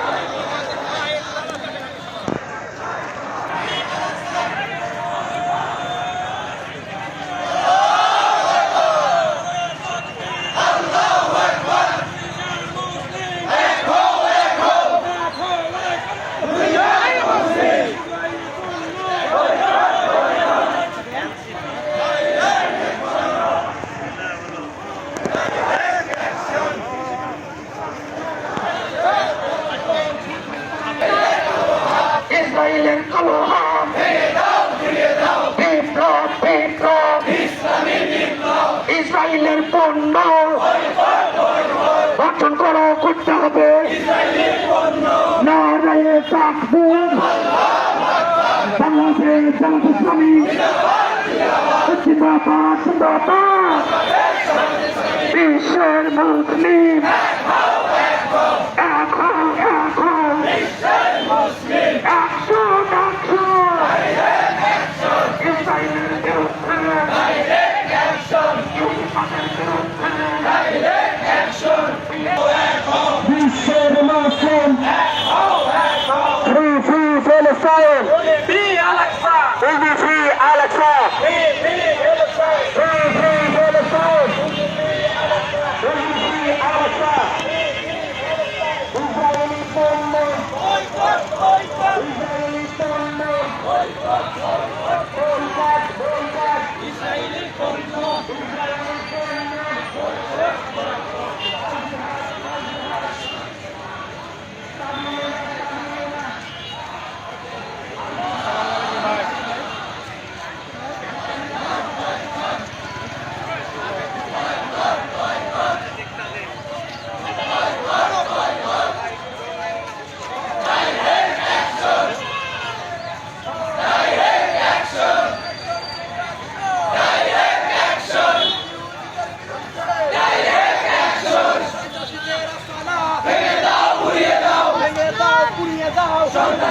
Amen. করতে হবে। বাংলাদেশ ইসলামী জিন্দাবাদ জিন্দাবাদ বিশ্বের মুসলিম। الصائم في على الصائم اجري في على الصائم Oi, oi! Santa